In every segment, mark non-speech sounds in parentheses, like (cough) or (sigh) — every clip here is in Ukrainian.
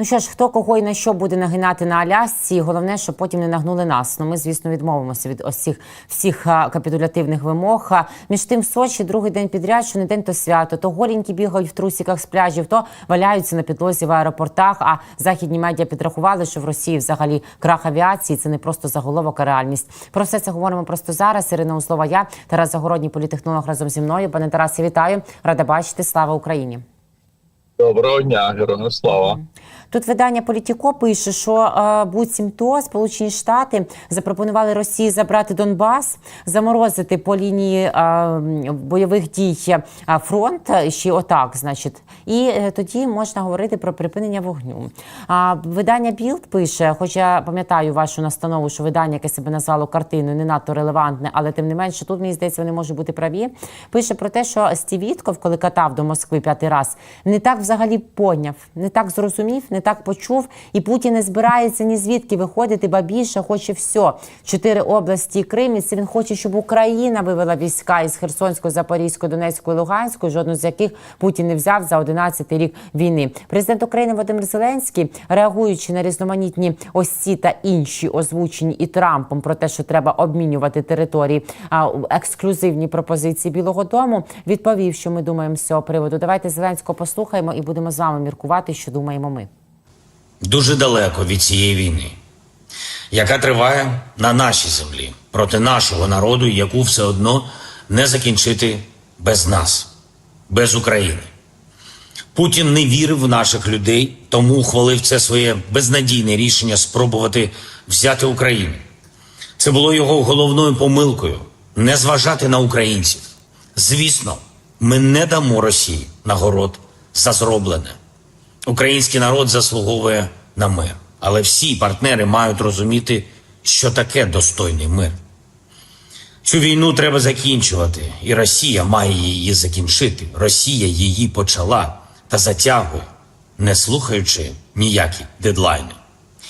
Ну що ж, хто кого і на що буде нагинати на Алясці, головне, щоб потім не нагнули нас. Ну ми, звісно, відмовимося від ось цих всіх капітулятивних вимог. Між тим, в Сочі другий день підряд, що не день, то свято. То голенькі бігають в трусіках з пляжів, то валяються на підлозі в аеропортах. А західні медіа підрахували, що в Росії взагалі крах авіації це не просто заголовок, а реальність. Про все це говоримо просто зараз. Ірина Узлова, я Тарас Загородній, політехнолог разом зі мною. Пане Тарасе, вітаю. Рада бачити. Слава Україні. Доброго дня, героям слава. Тут видання Політіко пише, що е, буцімто Сполучені Штати запропонували Росії забрати Донбас, заморозити по лінії е, бойових дій е, фронт ще отак, значить, і тоді можна говорити про припинення вогню. Видання Білд пише, хоч я пам'ятаю вашу настанову, що видання, яке себе назвало картиною, не надто релевантне, але тим не менше, тут мені здається, вони можуть бути праві. Пише про те, що Стів Вітков, коли катав до Москви п'ятий раз, не так взагалі поняв, не так зрозумів, не так почув, і Путін не збирається ні звідки виходити, ба більше хоче все. Чотири області і Крим. І це він хоче, щоб Україна вивела війська із Херсонської, Запорізької, Донецької, Луганської, жодну з яких Путін не взяв за 11 рік війни. Президент України Володимир Зеленський, реагуючи на різноманітні ось ці та інші озвучені і Трампом про те, що треба обмінювати території, а ексклюзивні пропозиції Білого Дому, відповів, що ми думаємо з цього приводу. Давайте Зеленського послухаємо і будемо з вами міркувати, що думаємо ми. Дуже далеко від цієї війни, яка триває на нашій землі проти нашого народу, яку все одно не закінчити без нас, без України. Путін не вірив в наших людей, тому ухвалив це своє безнадійне рішення спробувати взяти Україну. Це було його головною помилкою не зважати на українців. Звісно, ми не дамо Росії нагород за зроблене. Український народ заслуговує на мир, але всі партнери мають розуміти, що таке достойний мир. Цю війну треба закінчувати, і Росія має її закінчити. Росія її почала та затягує, не слухаючи ніякі дедлайни.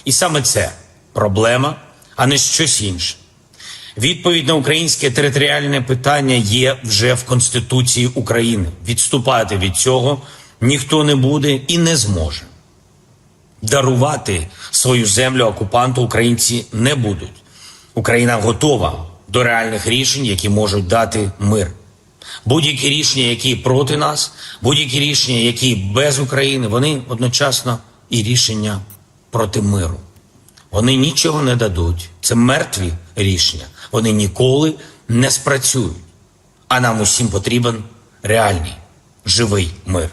І саме це проблема, а не щось інше. Відповідь на українське територіальне питання є вже в Конституції України. Відступати від цього ніхто не буде і не зможе. Дарувати свою землю окупанту українці не будуть. Україна готова до реальних рішень, які можуть дати мир. Будь-які рішення, які проти нас, будь-які рішення, які без України, вони одночасно і рішення проти миру. Вони нічого не дадуть. Це мертві рішення. Вони ніколи не спрацюють. А нам усім потрібен реальний, живий мир.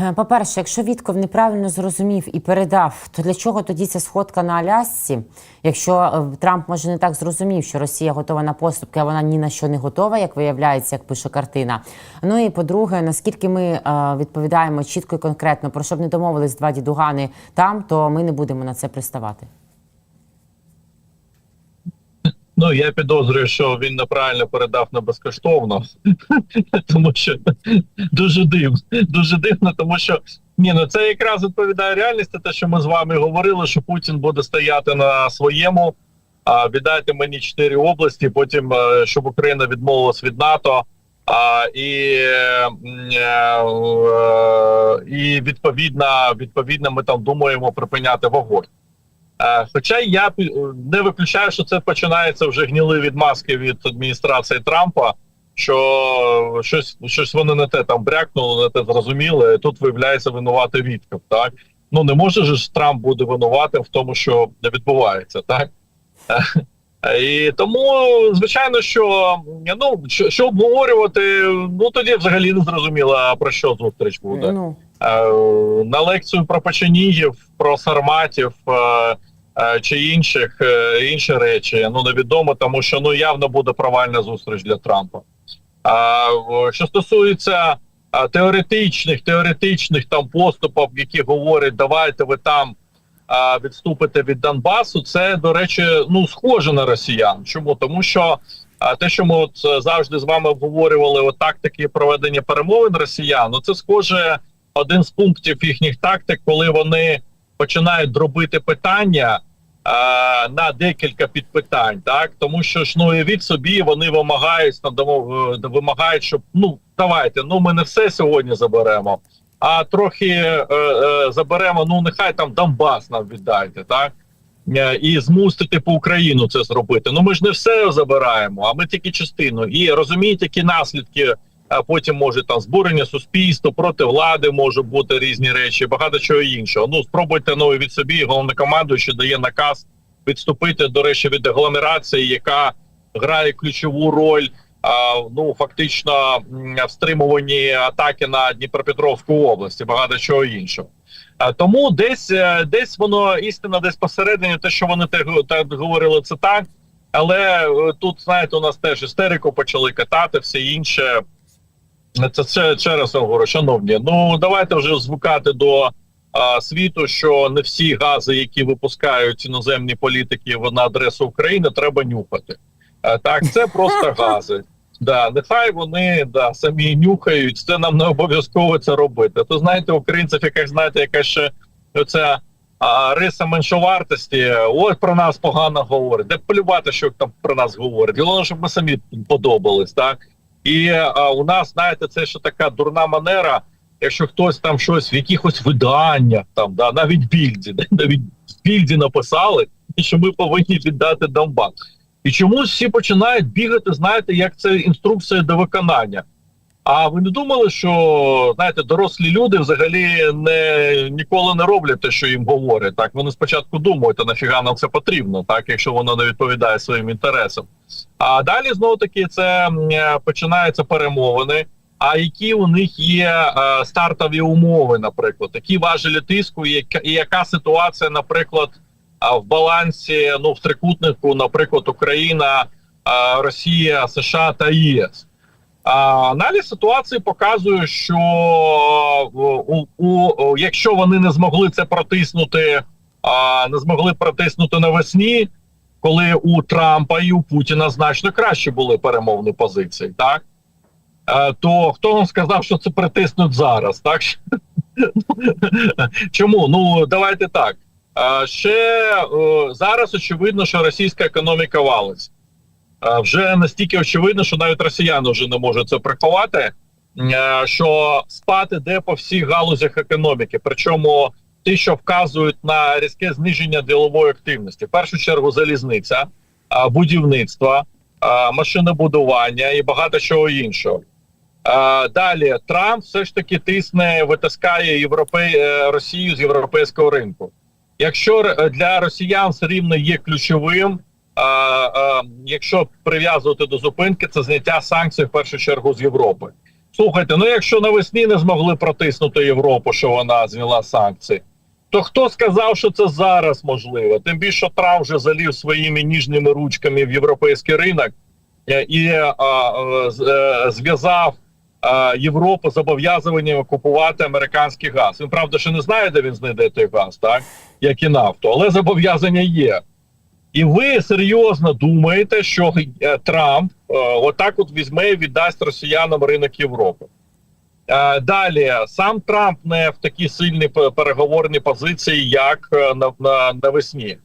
Е, По-перше, якщо Вітков неправильно зрозумів і передав, то для чого тоді ця сходка на Алясці? Якщо е, Трамп може не так зрозумів, що Росія готова на поступки, а вона ні на що не готова, як виявляється, як пише картина. Ну і по-друге, наскільки ми е, відповідаємо чітко і конкретно, про що б не домовились два дідугани там, то ми не будемо на це приставати. Ну я підозрюю, що він неправильно передав на безкоштовно, (laughs) тому що дуже дивно, дуже дивно, тому що ні, ну це якраз відповідає реальності. Те, що ми з вами говорили, що Путін буде стояти на своєму. А віддайте мені чотири області, потім е, щоб Україна відмовилась від НАТО. А і е, е, і відповідно, відповідно, ми там думаємо припиняти вогонь. Е, Хоча я пі- не виключаю, що це починається вже гніли відмазки від адміністрації Трампа, що щось щось вони не те там брякнули, не те зрозуміли. Тут виявляється винувати Вітков. Так ну не може ж Трамп бути винуватим в тому, що відбувається, так. Е, І тому, звичайно, що ну що, що обговорювати, ну тоді взагалі не зрозуміло про що зустріч буде. Ну Е, на лекцію про печенігів, про сарматів е, е, чи інших е, інші речі. Ну невідомо, тому що ну явно буде провальна зустріч для Трампа. А що стосується теоретичних, теоретичних там поступів, які говорять, давайте ви там а, відступите від Донбасу, це до речі, ну схоже на росіян. Чому тому, що а те, що ми от е, завжди з вами обговорювали, от тактики проведення перемовин росіян, ну це схоже один з пунктів їхніх тактик, коли вони починають дробити питання а, на декілька підпитань, так тому що ж ну і від собі вони вимагають е, вимагають, щоб ну давайте, ну ми не все сьогодні заберемо. а трохи е, е, заберемо. Ну нехай там Донбас нам віддайте, так Е, і змусити по Україну це зробити. Ну ми ж не все забираємо, а ми тільки частину. І розумієте, які наслідки. А потім може там збурення суспільства проти влади може бути різні речі, багато чого іншого. Ну спробуйте ну від собі головнокомандуючий дає наказ відступити до речі від агломерації, яка грає ключову роль. Ну фактично в стримуванні атаки на Дніпропетровську область багато чого іншого. Тому десь е, десь воно істина, десь посередині, те, що вони так, так говорили, це так. Але е, тут знаєте, у нас теж істерику почали катати, все інше. Це це ще раз говорю, шановні. Ну давайте вже звикати до а, світу, що не всі гази, які випускають іноземні політики в- на адресу України, треба нюхати. А, так, це просто (laughs) гази. Да, нехай вони да самі нюхають. Це нам не обов'язково це робити. То знаєте, українців, якась знаєте, яка ще оця а, риса меншовартості. От про нас погано говорить. Де плювати, що там про нас говорять. Головне, щоб ми самі подобались, так. І а, у нас, знаєте, це ще така дурна манера. Якщо хтось там щось в якихось виданнях, там да навіть більді, (laughs) навіть в більді написали, що ми повинні віддати Донбас. І чомусь всі починають бігати, знаєте, як це інструкція до виконання. А ви не думали, що знаєте, дорослі люди взагалі не ніколи не роблять те, що їм говорять. Так вони спочатку думають, а нафіга нам це потрібно, так якщо воно не відповідає своїм інтересам. А далі знову таки це е, починаються перемовини. А які у них є е, стартові умови, наприклад, які важелі тиску, і яка, ситуація, наприклад, в балансі ну в трикутнику, наприклад, Україна, Росія, США та ЄС. А, аналіз ситуації показує, що у, у, у, якщо вони не змогли це протиснути, а, не змогли протиснути навесні, коли у Трампа і у Путіна значно краще були перемовні позиції, так Е, то хто вам сказав, що це притиснуть зараз? Так (laughs) чому? Ну давайте так. Е, ще е, зараз очевидно, що російська економіка валиться. Вже настільки очевидно, що навіть росіяни вже не можуть це приховати. е, Що спад іде по всіх галузях економіки, причому ті, що вказують на різке зниження ділової активності, в першу чергу залізниця, е, будівництво, е, машинобудування і багато чого іншого. Далі Трамп все ж таки тисне, витискає Європе... Росію з європейського ринку. Якщо для росіян все рівно є ключовим, якщо прив'язувати до зупинки, це зняття санкцій в першу чергу з Європи. Слухайте, ну якщо навесні не змогли протиснути Європу, що вона зняла санкції, то хто сказав, що це зараз можливо? Тим більше що Трамп вже залів своїми ніжними ручками в європейський ринок е, і е, е, зв'язав Європу зобов'язуваннями купувати американський газ. Він правда ще не знає, де він знайде той газ, так як і нафту, але зобов'язання є. І ви серйозно думаєте, що е, Трамп е, отак от візьме і віддасть росіянам ринок Європи? Е, Далі сам Трамп не в такій сильній пе- переговорній позиції, як на, на навесні.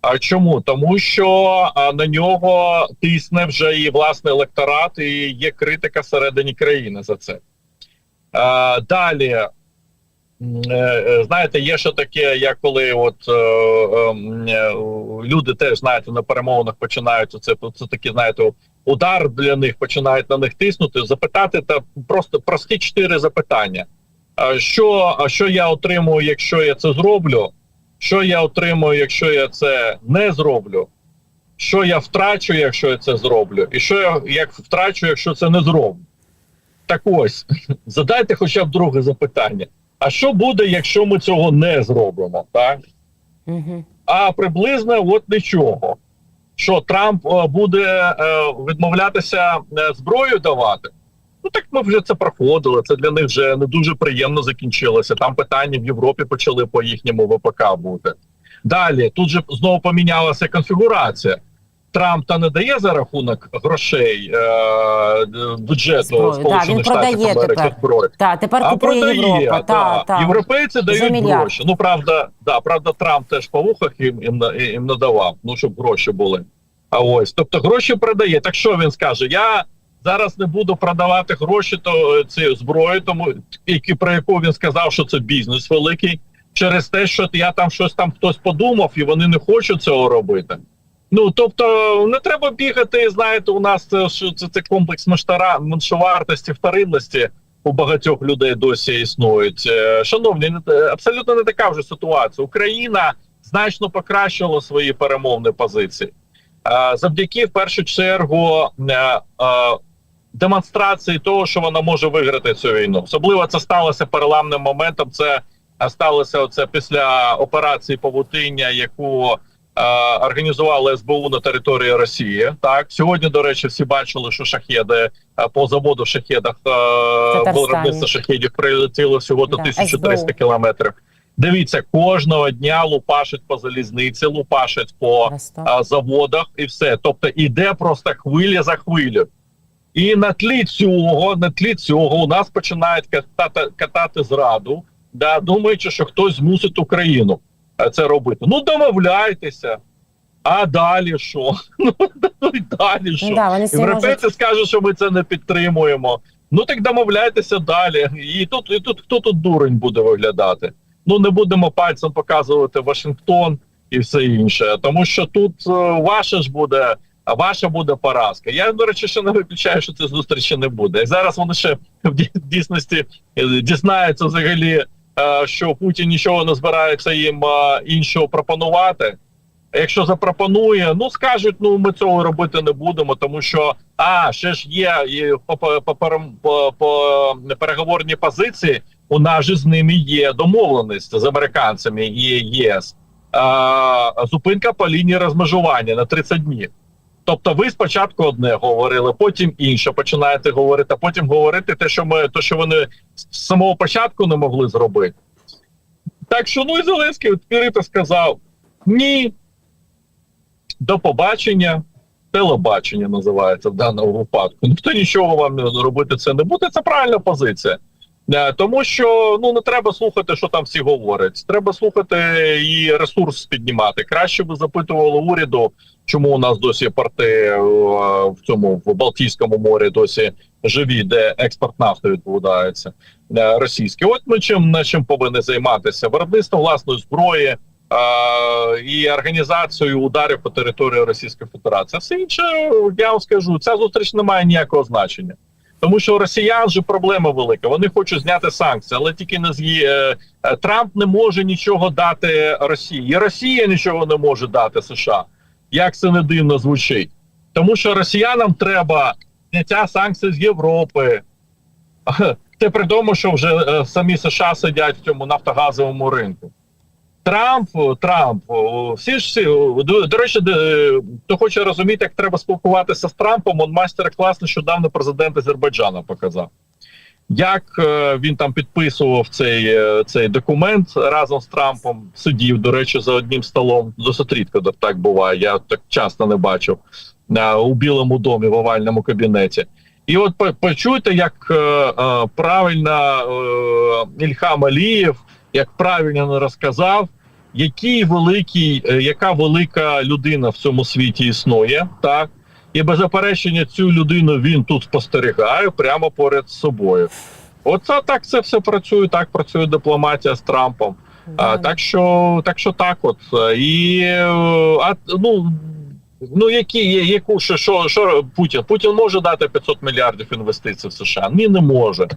А чому? Тому що на нього тисне вже і власний електорат, і є критика всередині країни за це. Далі, знаєте, є ще таке, як коли от е, ем, е, люди теж знаєте на перемовинах починають це, це такі, знаєте, удар для них починають на них тиснути. Запитати та просто прості чотири запитання. Що, що я отримую, якщо я це зроблю? Що я отримую, якщо я це не зроблю? Що я втрачу, якщо я це зроблю? І що я як втрачу, якщо це не зроблю? Так ось, (laughs) задайте хоча б друге запитання. А що буде, якщо ми цього не зробимо? Так? Угу. А приблизно от нічого. Що Трамп е, буде е, відмовлятися е, зброю давати? Ну так ми вже це проходили. Це для них вже не дуже приємно закінчилося. Там питання в Європі почали по їхньому ВПК бути. Далі тут же знову помінялася конфігурація. Трамп та не дає за рахунок грошей е, бюджету Зброю, да, Сполучених він Штатів Америки зброю. Так, тепер А продає, Європа. да. Та, та. Європейці За дають мільярд. гроші. Ну правда, да, правда, Трамп теж по вухах їм, їм, їм надавав, ну щоб гроші були. А ось, тобто гроші продає. Так що він скаже? Я зараз не буду продавати гроші, то е, ці зброю, тому які про яку він сказав, що це бізнес великий, через те, що я там щось там хтось подумав, і вони не хочуть цього робити. Ну тобто не треба бігати. Знаєте, у нас це що це, це комплекс масштара меншовартості, вторинності у багатьох людей досі існують. Е, Шановні, абсолютно не така вже ситуація. Україна значно покращила свої перемовні позиції. Е, Завдяки в першу чергу е, е, демонстрації того, що вона може виграти цю війну. Особливо це сталося переламним моментом. Це е, сталося оце після операції Павутиння, яку е, організували СБУ на території Росії. Так сьогодні, до речі, всі бачили, що шахеди е, по заводу в шахедах е, виробництво шахедів прилетіло всього до Да, 1300 СБУ. кілометрів. Дивіться, кожного дня лупашить по залізниці, лупашить по а, заводах і все. Тобто іде просто хвиля за хвилю. І на тлі цього, на тлі цього у нас починають катати, катати зраду, да, думаючи, що хтось змусить Україну е, це робити. Ну домовляйтеся. А далі що? (laughs) Ну далі що? Ну, да, Європейці можуть... скажуть, що ми це не підтримуємо. Ну так домовляйтеся далі. І тут, і тут хто тут дурень буде виглядати? Ну не будемо пальцем показувати Вашингтон і все інше, тому що тут е, ваше ж буде. А ваша буде поразка. Я до речі, ще не виключаю, що це зустрічі не буде. І зараз вони ще в дійсності е, дізнаються взагалі, е, що Путін нічого не збирається їм е, іншого пропонувати. Якщо запропонує, ну скажуть, ну ми цього робити не будемо, тому що а ще ж є і по, по, по, по, переговорній позиції. У нас же з ними є домовленість з американцями і ЄС. А, зупинка по лінії розмежування на 30 днів. Тобто, ви спочатку одне говорили, потім інше починаєте говорити, а потім говорити те, що ми то, що вони з самого початку не могли зробити. Так що ну і Зеленський відкрито сказав: ні, до побачення. Телебачення називається в даному випадку. Ніхто нічого вам робити це не буде. Це правильна позиція. Е, Тому що ну не треба слухати, що там всі говорять. Треба слухати і ресурс піднімати. Краще би запитували уряду, чому у нас досі порти е, в цьому в Балтійському морі досі живі, де експорт нафти відбувається е, російський. От ми чим на чим повинні займатися виробництвом власної зброї. е, І організацією ударів по території Російської Федерації. А Все інше, я вам скажу, ця зустріч не має ніякого значення. Тому що росіян же проблема велика. Вони хочуть зняти санкції, але тільки не з е, Трамп не може нічого дати Росії, і Росія нічого не може дати США. Як це не дивно звучить, тому що росіянам треба зняття санкцій з Європи. Це при тому, що вже е, самі США сидять в цьому нафтогазовому ринку. Трамп, Трамп, всі ж до, до речі, де, хто хоче розуміти, як треба спілкуватися з Трампом, он майстер-клас нещодавно президент Азербайджана показав. Як е, він там підписував цей, е, цей документ разом з Трампом, сидів, до речі, за одним столом. Досить рідко так буває. Я так часто не бачив е, у Білому домі в овальному кабінеті. І от почуйте, як е, е, правильно е, Ільхам Алієв, як правильно розказав, який великий, е, яка велика людина в цьому світі існує, так і без заперечення цю людину він тут спостерігає прямо поряд з собою. Оце так це все працює. Так працює дипломатія з Трампом. А, так що так, що так, от і а ну. Ну, які є, яку що, що, що Путін? Путін може дати 500 мільярдів інвестицій в США? Ні, не може.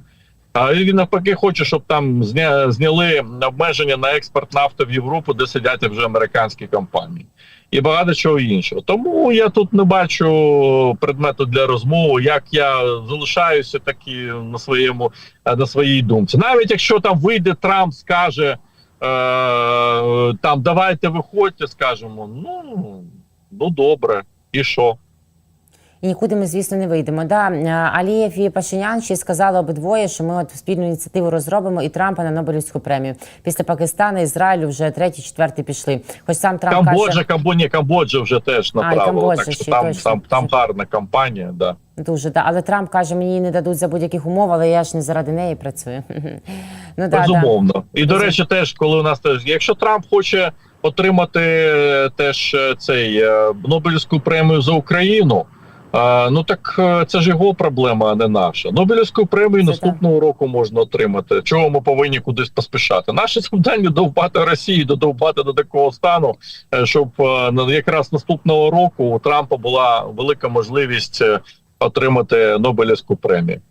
А він навпаки хоче, щоб там зня, зняли обмеження на експорт нафти в Європу, де сидять вже американські компанії, і багато чого іншого. Тому я тут не бачу предмету для розмови, як я залишаюся такі на своєму на своїй думці. Навіть якщо там вийде Трамп, скаже е, там давайте виходьте, скажемо, ну, ну добре, і що? І нікуди ми, звісно, не вийдемо. Да, е, Алієв і Пашинян ще сказали обидвоє, що ми от спільну ініціативу розробимо і Трампа на Нобелівську премію. Після Пакистану, Ізраїлю вже третій, четвертий пішли. Хоч сам Трамп Камбоджа, каже, Камбоні, Камбоджа вже теж направила. Камбоджа так що ще, там, точно. там, там гарна кампанія, да. дуже да. Але Трамп каже, мені не дадуть за будь-яких умов, але я ж не заради неї працюю. (laughs) ну да, да. Безумовно. І до речі, теж коли у нас теж, якщо Трамп хоче отримати е, теж е, цей Нобелівську премію за Україну, А, ну так е, це ж його проблема, а не наша. Нобелівську премію Це наступного року можна отримати. Чого ми повинні кудись поспішати? Наше завдання довбати Росію, додовбати до такого стану, е, щоб е, якраз наступного року у Трампа була велика можливість отримати Нобелівську премію.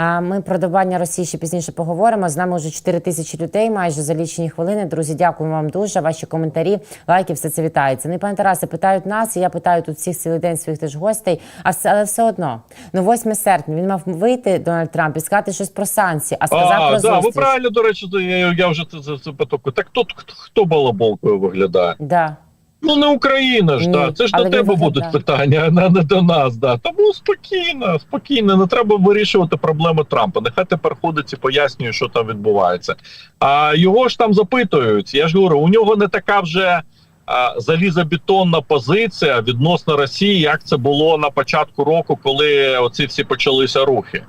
Ми про добання Росії ще пізніше поговоримо. З нами вже 4 тисячі людей, майже за лічені хвилини. Друзі, дякуємо вам дуже. Ваші коментарі, лайки, все це вітається. Ну і пане Тарасе, питають нас, і я питаю тут всіх цілий день своїх теж гостей. А все, але все одно, ну 8 серпня він мав вийти Дональд Трамп і сказати щось про санкції, а сказав А, про да, ви правильно, до речі, я, я вже це, це, це потоку. Так хто, хто балаболкою виглядає? Да. Ну не Україна ж, да. Це ж до тебе будуть питання, а не, не до нас. Да. Тому спокійно, спокійно, не треба вирішувати проблеми Трампа. Нехай тепер ходить і пояснює, що там відбувається. А його ж там запитують. Я ж говорю, у нього не така вже а, залізобетонна позиція відносно Росії, як це було на початку року, коли оці всі почалися рухи.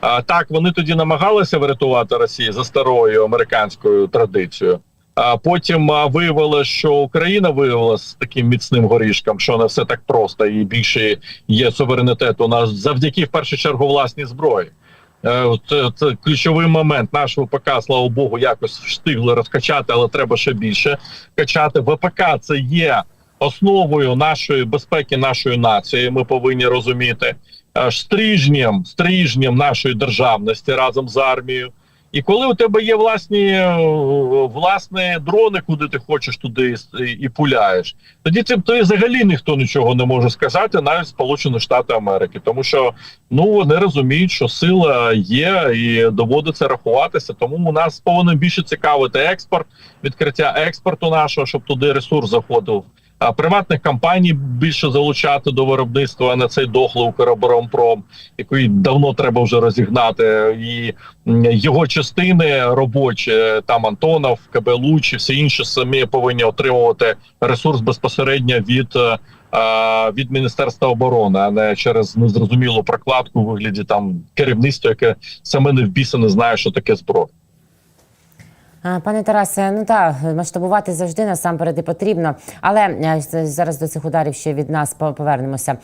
А, так, вони тоді намагалися врятувати Росію за старою американською традицією. А потім виявилося, що Україна виявилася таким міцним горішком, що не все так просто, і більше є суверенітет у нас завдяки в першу чергу власній зброї. Е, Це, це ключовий момент. Наш ВПК, слава Богу, якось встигли розкачати, але треба ще більше качати. ВПК це є основою нашої безпеки, нашої нації. Ми повинні розуміти Е, стрижнем, стрижнем нашої державності разом з армією. І коли у тебе є власні е, власні дрони, куди ти хочеш туди і, і пуляєш, тоді цим то взагалі ніхто нічого не може сказати, навіть Сполучені Штати Америки, тому що ну вони розуміють, що сила є і доводиться рахуватися. Тому у нас повинен більше цікавити експорт, відкриття експорту нашого, щоб туди ресурс заходив. Приватних компаній більше залучати до виробництва а не цей дохлий Укроборонпром, який давно треба вже розігнати, і його частини робочі, там Антонов, КБ Луч і всі інші самі повинні отримувати ресурс безпосередньо від. е, Від міністерства оборони, а не через незрозумілу прокладку у вигляді там керівництва, яке саме не в біса не знає, що таке зброя. Пане Тарасе, ну так, масштабувати завжди насамперед і потрібно. Але е, зараз до цих ударів ще від нас по- повернемося.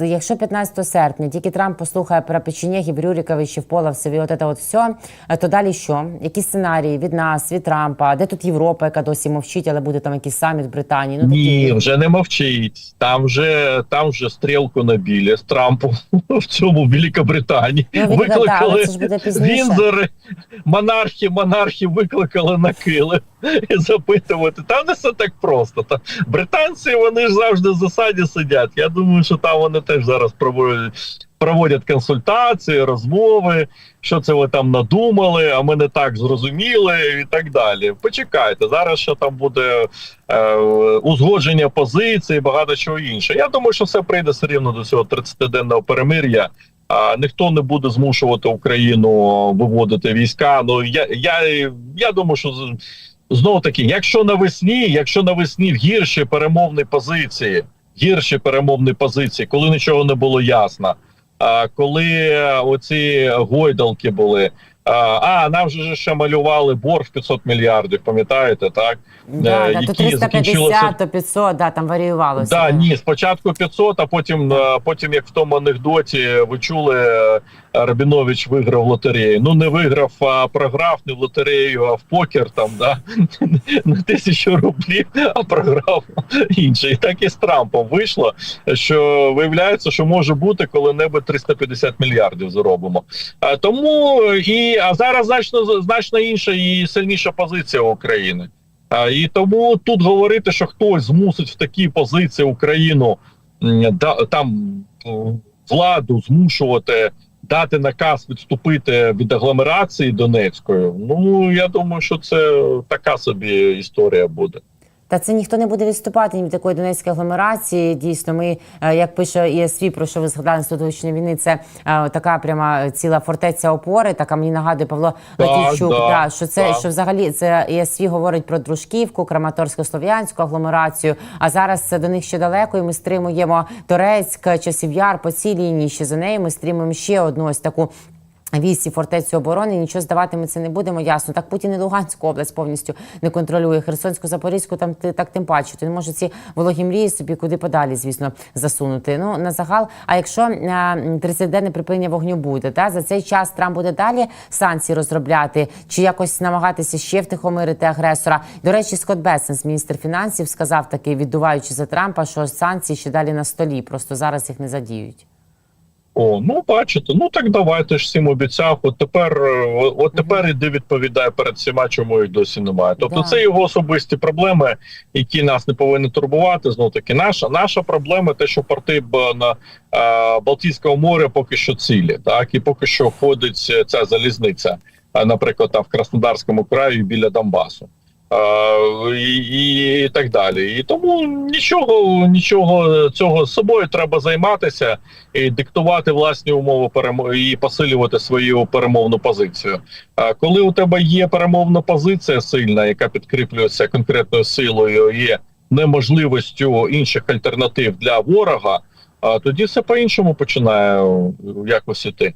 Е, Якщо 15 серпня тільки Трамп послухає про Печенєгів, Рюриковичів, Половцев і от це от все, то далі що? Які сценарії від нас, від Трампа? Де тут Європа, яка досі мовчить, але буде там якийсь саміт в Британії? Ну Ні, вже не мовчить. Там вже там вже стрілку набілі з Трампу (laughs) в цьому Великобританії. Ну, да, викликали пізніше. Вінзори, монархи, монархи викликали на кили і запитувати. Там не все так просто. Та британці вони ж завжди в засаді сидять. Я думаю, що там вони теж зараз проводять. Консультації, розмови, що це ви там надумали, а ми не так зрозуміли, і так далі. Почекайте, зараз ще там буде е, узгодження позицій, багато чого інше. Я думаю, що все прийде все рівно до цього 30-денного перемир'я. А ніхто не буде змушувати Україну виводити війська. Ну я я, я думаю, що знову таки, якщо навесні, якщо навесні в гірші перемовні позиції, гірші перемовні позиції, коли нічого не було ясно. Коли оці гойдалки були, а, нам же ще малювали борг 500 мільярдів, пам'ятаєте, так? да, е, да, то 350, то 500, да, там варіювалося. Да, ні, спочатку 500, а потім, е, потім як в тому анекдоті, ви чули, е, Рабінович виграв лотерею. Ну не виграв, а програв не в лотерею, а в покер там, да, (laughs) на тисячу рублів, а програв інше. І так і з Трампом вийшло, що виявляється, що може бути коли-небудь 350 мільярдів заробимо. Тому і а зараз значно значно інша і сильніша позиція України. А, і тому тут говорити, що хтось змусить в такій позиції Україну да, там владу змушувати дати наказ відступити від агломерації Донецької. Ну я думаю, що це така собі історія буде. Та це ніхто не буде відступати ні від такої донецької агломерації. Дійсно, ми, е, як пише ЄСВ, про що ви згадали статутичної війни, це е, така пряма ціла фортеця опори. Така мені нагадує Павло Так, Латівчук. да, да, що це так. що взагалі це ЄСВ говорить про Дружківку, Краматорсько-Слов'янську агломерацію. А зараз це до них ще далеко, і ми стримуємо Торецьк, Часів Яр по цій лінії. Ще за нею ми стримуємо ще одну ось таку. Вісі фортецю оборони нічого здавати ми це не будемо. Ясно. Так Путін і Луганську область повністю не контролює. Херсонську, Запорізьку там ти- так тим паче. То він може ці вологі мрії собі куди подалі, звісно, засунути. Ну на загал. А якщо 30-денне припинення вогню буде, та за цей час Трамп буде далі санкції розробляти чи якось намагатися ще втихомирити агресора. До речі, Скотт Бесенс, міністр фінансів, сказав таки, віддуваючи за Трампа, що санкції ще далі на столі. Просто зараз їх не задіють. О, ну бачите, ну так давайте ж всім обіцяв. От тепер, е, от тепер іди відповідає перед всіма, чому їх досі немає. Тобто, Да. це його особисті проблеми, які нас не повинні турбувати. Знов таки, наша наша проблема, те, що порти б на е, Балтійського моря поки що цілі, так і поки що ходить е, ця залізниця, е, наприклад, там в Краснодарському краї біля Донбасу. І, і, так далі. І тому нічого, нічого цього з собою треба займатися і диктувати власні умови і посилювати свою перемовну позицію. А коли у тебе є перемовна позиція сильна, яка підкріплюється конкретною силою і неможливістю інших альтернатив для ворога, а тоді все по-іншому починає е, якось іти.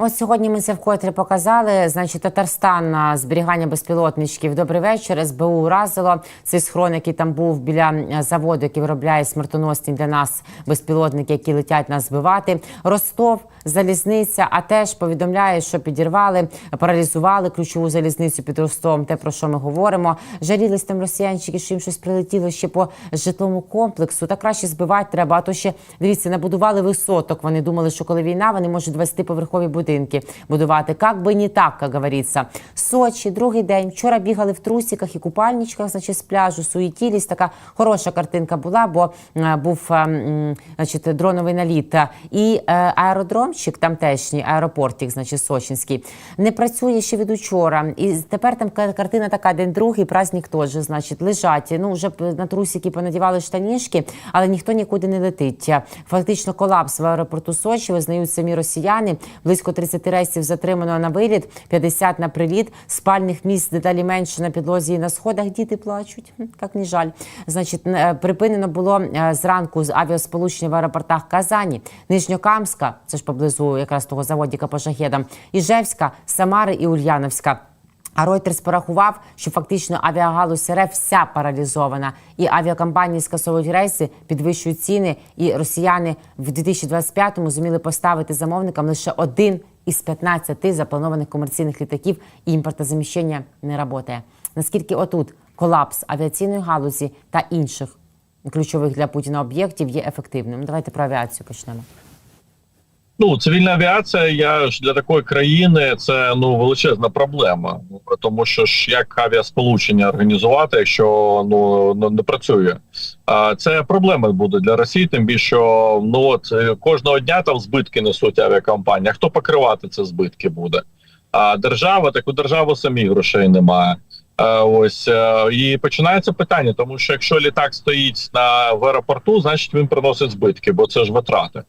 Ось сьогодні ми це вкотре показали. Значить, Татарстан на зберігання безпілотничків. Добрий вечір. СБУ уразило цей схрон, який там був біля е, заводу, який виробляє смертоносні для нас безпілотники, які летять нас збивати. Ростов, залізниця, а теж повідомляє, що підірвали, паралізували ключову залізницю під Ростовом. Те про що ми говоримо. Жалілись там росіянчики, що їм щось прилетіло ще по житловому комплексу. Та краще збивати треба. А то ще дивіться, набудували висоток. Вони думали, що коли війна, вони можуть 20-поверхові будинки будувати. Как би не так, як говориться. Сочі, другий день. Вчора бігали в трусиках і купальничках, значить, з пляжу, суетілись. Така хороша картинка була, бо е, був е, значить, дроновий наліт. І е, аеродромчик тамтешній, аеропортик, значить, сочинський, не працює ще від учора. І тепер там картина така, день другий, праздник теж, значить, лежать. Ну, вже на трусики понадівали штанішки, але ніхто нікуди не летить. Фактично колапс в аеропорту Сочі, визнають самі росіяни. Близько 30 рейсів затримано на виліт, 50 на приліт, спальних місць дедалі менше на підлозі і на сходах. Діти плачуть. Як не жаль. Значить, е, припинено було е, зранку з авіасполучення в аеропортах Казані, Нижньокамська, це ж поблизу якраз того заводіка по шахедам, Іжевська, Самари і Ульяновська. А Reuters порахував, що фактично авіагалузь РФ вся паралізована, і авіакомпанії скасовують рейси, підвищують ціни. І росіяни в 2025-му зуміли поставити замовникам лише один із 15 запланованих комерційних літаків, і імпортозаміщення не працює. Наскільки отут колапс авіаційної галузі та інших ключових для Путіна об'єктів є ефективним? Давайте про авіацію почнемо. Ну, цивільна авіація, я ж для такої країни це ну величезна проблема. Тому що ж як авіасполучення організувати, якщо ну не працює. А це проблема буде для Росії, тим більше ну от е, кожного дня там збитки несуть авіакомпанії. А хто покривати ці збитки буде? А держава, так у держави самі грошей немає. Ось е, і починається питання, тому що якщо літак стоїть на в аеропорту, значить він приносить збитки, бо це ж витрати.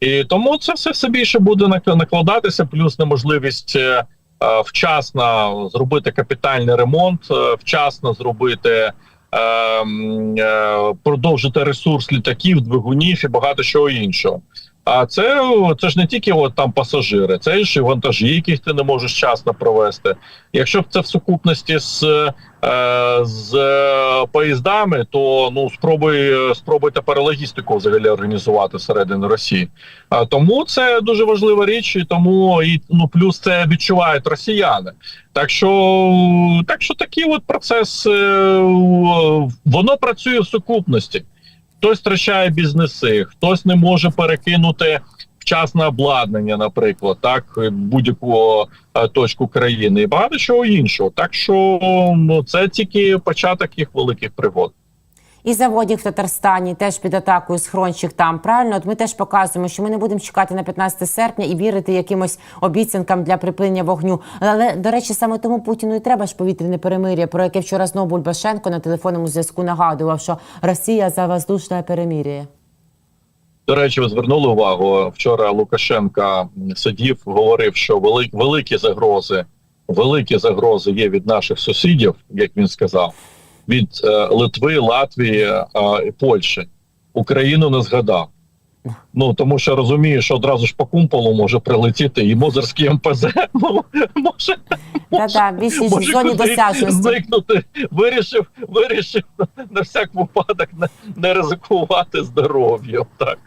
І тому це все все більше буде нак- накладатися, плюс неможливість е, е, вчасно зробити капітальний ремонт, е, вчасно зробити. Продовжити ресурс літаків, двигунів і багато чого іншого. А це, це ж не тільки от там пасажири, це ж і вантажі, яких ти не можеш вчасно провести. Якщо б це в сукупності з, е, з поїздами, то ну спробуй спробуй тепер логістику взагалі організувати всередині Росії. А тому це дуже важлива річ, і тому і ну плюс це відчувають росіяни. Так що так що такий от процес е, воно працює в сукупності. Хтось втрачає бізнеси, хтось не може перекинути вчасне обладнання, наприклад, так будь-яку е, точку країни і багато чого іншого. Так що ну це тільки початок їх великих пригод. І заводів в Татарстані теж під атакою схрончих там. Правильно, от ми теж показуємо, що ми не будемо чекати на 15 серпня і вірити якимось обіцянкам для припинення вогню. Але до речі, саме тому Путіну і треба ж повітряне перемир'я, про яке вчора знову Бульбашенко на телефонному зв'язку нагадував, що Росія за воздушне перемир'я. До речі, ви звернули увагу. Вчора Лукашенка сидів, говорив, що велик, великі загрози, великі загрози є від наших сусідів, як він сказав, від е, Литви, Латвії е, і Польщі. Україну не згадав. Ну тому що розуміє, що одразу ж по кумполу може прилетіти і Мозерський МПЗ (laughs) може, зникнути. Вирішив, вирішив на всяк випадок не, не ризикувати здоров'ям. Так.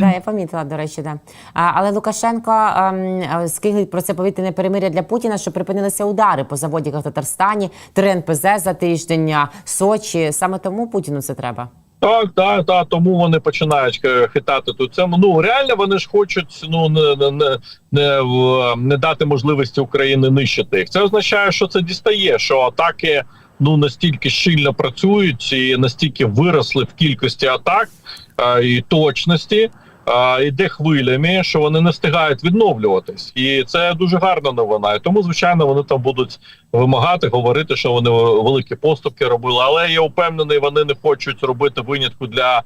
Да, я помітила, до речі, да. А, але Лукашенко ем, е, скиглить про це повітряне перемиря для Путіна, що припинилися удари по заводіках в Татарстані, три НПЗ за тиждень, Сочі. Саме тому Путіну це треба. Так, так, так, тому вони починають е, хитати тут це. Ну реально вони ж хочуть ну не, не, не, не, дати можливості України нищити їх. Це означає, що це дістає, що атаки ну настільки щільно працюють і настільки виросли в кількості атак а, і точності. а, Іде хвилями, що вони не встигають відновлюватись, і це дуже гарна новина. І тому, звичайно, вони там будуть вимагати, говорити, що вони великі поступки робили. Але я впевнений, вони не хочуть робити винятку для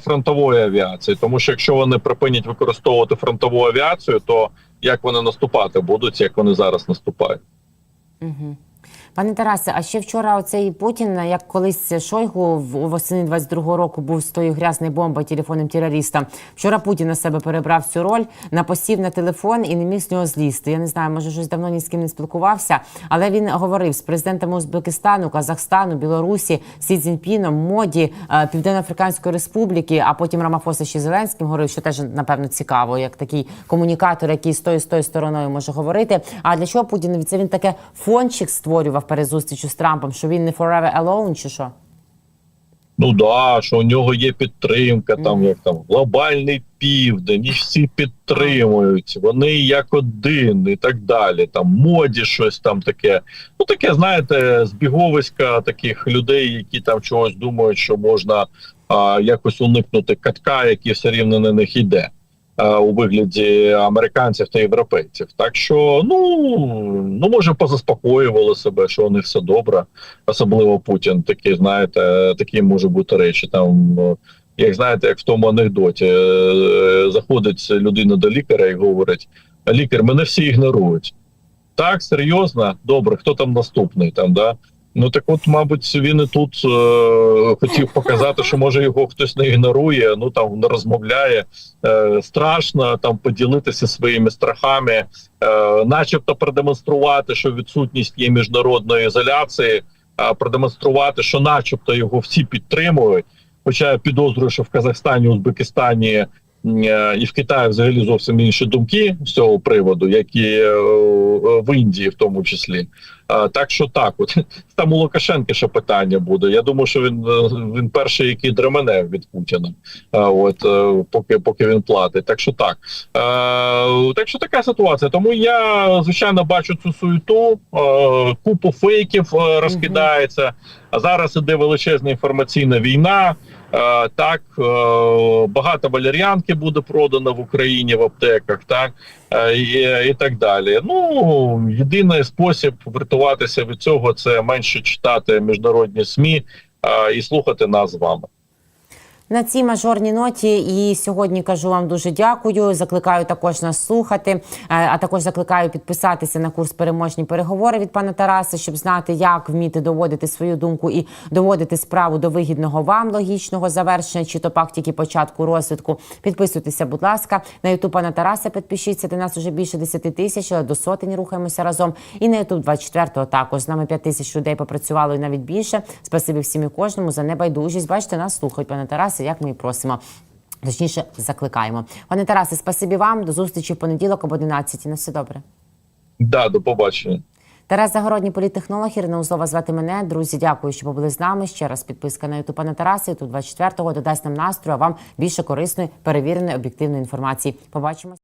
фронтової авіації. Тому що якщо вони припинять використовувати фронтову авіацію, то як вони наступати будуть, як вони зараз наступають. Угу. Пане Тарасе, а ще вчора оцей Путін, як колись Шойгу в восени 22-го року був з тою грязною бомбою телефонним терористом. Вчора Путін на себе перебрав цю роль, напосів на телефон і не міг з нього злізти. Я не знаю, може щось давно ні з ким не спілкувався, але він говорив з президентами Узбекистану, Казахстану, Білорусі, Сі Цзіньпіном, Моді, е, Південно-Африканської Республіки, а потім Рамафоса ще Зеленським говорив, що теж напевно цікаво, як такий комунікатор, який з тою з тою стороною може говорити. А для чого Путін це він таке фончик створював перед зустрічю з Трампом, що він не forever alone, чи що? Ну да, що у нього є підтримка, там як там глобальний південь, і всі підтримують. Вони як один і так далі. Там моді щось там таке. Ну таке, знаєте, збіговиська таких людей, які там чогось думають, що можна а, якось уникнути катка, який все рівно на них йде. А, У вигляді американців та європейців, так що ну ну може позаспокоювали себе, що у них все добре, особливо Путін. Такі знаєте, такі може бути речі. Там е, як знаєте, як в тому анекдоті е, заходить людина до лікаря і говорить: лікар, мене всі ігнорують. Так, серйозно, добре, хто там наступний там, да? Ну так от, мабуть, він і тут е, хотів показати, що може його хтось не ігнорує, ну там не розмовляє. Е, страшно там поділитися своїми страхами, е, начебто продемонструвати, що відсутність є міжнародної ізоляції, а продемонструвати, що, начебто, його всі підтримують. Хоча я підозрюю, що в Казахстані, Узбекистані і в Китаї взагалі зовсім інші думки з цього приводу, як і е, в Індії, в тому числі. Так що так, от (laughs) там у Лукашенка ще питання буде. Я думаю, що він е, він перший, який дремене від Путіна. От е, поки поки він платить. Так що так. Е, так що така ситуація. Тому я звичайно бачу цю суету, е, купу фейків е, розкидається. А зараз іде величезна інформаційна війна. Е, так е, багато валеріанки буде продано в Україні в аптеках, так е, і, і так далі. Ну єдиний спосіб врятуватися від цього це менше читати міжнародні СМІ і слухати нас з вами. На цій мажорній ноті і сьогодні кажу вам дуже дякую. Закликаю також нас слухати, е, а також закликаю підписатися на курс переможні переговори від пана Тараса, щоб знати, як вміти доводити свою думку і доводити справу до вигідного вам логічного завершення, чи то пак тільки початку розвитку. Підписуйтеся, будь ласка, на ютуб пана Тараса. Підпишіться. До нас уже більше 10 тисяч, але до сотень рухаємося разом. І на ютуб 24-го також з нами 5 тисяч людей попрацювало і навіть більше. Спасибі всім і кожному за небайдужість. Бачите, нас слухають, пане Тарасе, як ми і просимо. Точніше, закликаємо. Пане Тарасе, спасибі вам. До зустрічі в понеділок об 11. На все добре. Да, до побачення. Тарас Загородній політтехнолог, Ірина Узова звати мене. Друзі, дякую, що побули з нами. Ще раз підписка на ютуб пана Тараса. Тут 24-го додасть нам настрою, а вам більше корисної, перевіреної, об'єктивної інформації. Побачимось.